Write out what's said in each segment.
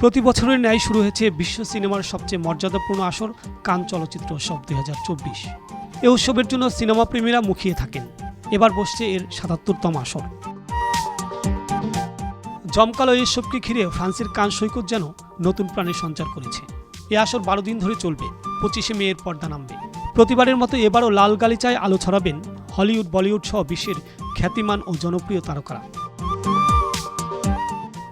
প্রতি বছরের ন্যায় শুরু হয়েছে বিশ্ব সিনেমার সবচেয়ে মর্যাদাপূর্ণ আসর, কান চলচ্চিত্র উৎসব দুই হাজার চব্বিশ। এ উৎসবের জন্য সিনেমা প্রেমীরা মুখিয়ে থাকেন। এবার বসছে এর সাতাত্তরতম আসর। জমকালো এই উৎসবকে ঘিরে ফ্রান্সের কান সৈকত যেন নতুন প্রাণের সঞ্চার করেছে। এ আসর বারো দিন ধরে চলবে, পঁচিশে মে এর পর্দা নামবে। প্রতিবারের মতো এবারও লাল গালিচায় আলো ছড়াবেন হলিউড, বলিউড সহ বিশ্বের খ্যাতিমান ও জনপ্রিয় তারকারা।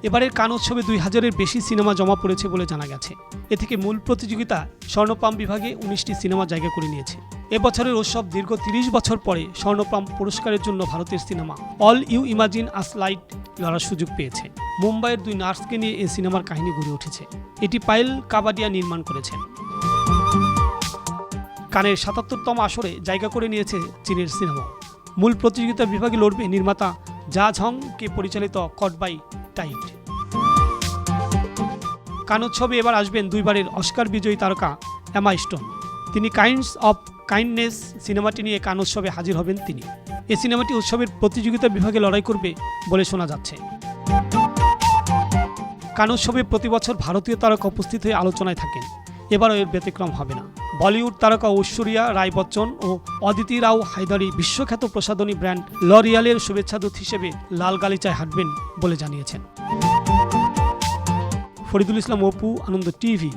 এবারের কান উৎসবে দুই হাজারের বেশি সিনেমা জমা পড়েছে বলে জানা গেছে। এ থেকে মূল প্রতিযোগিতা স্বর্ণপাম বিভাগে উনিশটি সিনেমা জায়গা করে নিয়েছে। এবছরের উৎসব দীর্ঘ তিরিশ বছর পরে স্বর্ণপাম পুরস্কারের জন্য ভারতের cinema all you imagine as light লড়ার সুযোগ পেয়েছে। মুম্বাইয়ের দুই নার্সকে নিয়ে এই সিনেমার কাহিনী গড়ে উঠেছে। এটি পায়েল কাবাডিয়া নির্মাণ করেছেন কানের সাতাত্তরতম আসরে জায়গা করে নিয়েছে চীনের সিনেমা মূল প্রতিযোগিতা বিভাগে লড়বে নির্মাতা জা ঝং, কে পরিচালিত কট বাই টাইট। কানোৎসবে এবার আসবেন দুইবারের অস্কার বিজয়ী তারকা এমা স্টোন। তিনি কাইন্ডস অফ কাইন্ডনেস সিনেমাটি নিয়ে কান উৎসবে হাজির হবেন তিনি। এ সিনেমাটি উৎসবের প্রতিযোগিতা বিভাগে লড়াই করবে বলে শোনা যাচ্ছে। কানোৎসবে প্রতি বছর ভারতীয় তারকা উপস্থিত হয়ে আলোচনায় থাকেন। এবারও এর ব্যতিক্রম হবে না। বলিউড তারকা ঐশ্বরিয়া রায় বচ্চন ও অদিতি রাও হায়দারি বিশ্বখ্যাত প্রসাধনী ব্র্যান্ড লরিয়ালের শুভেচ্ছাদূত হিসেবে লাল গালিচায় হাঁটবেন বলে জানিয়েছেন। ফরিদুল ইসলাম, অপু, আনন্দ টিভি।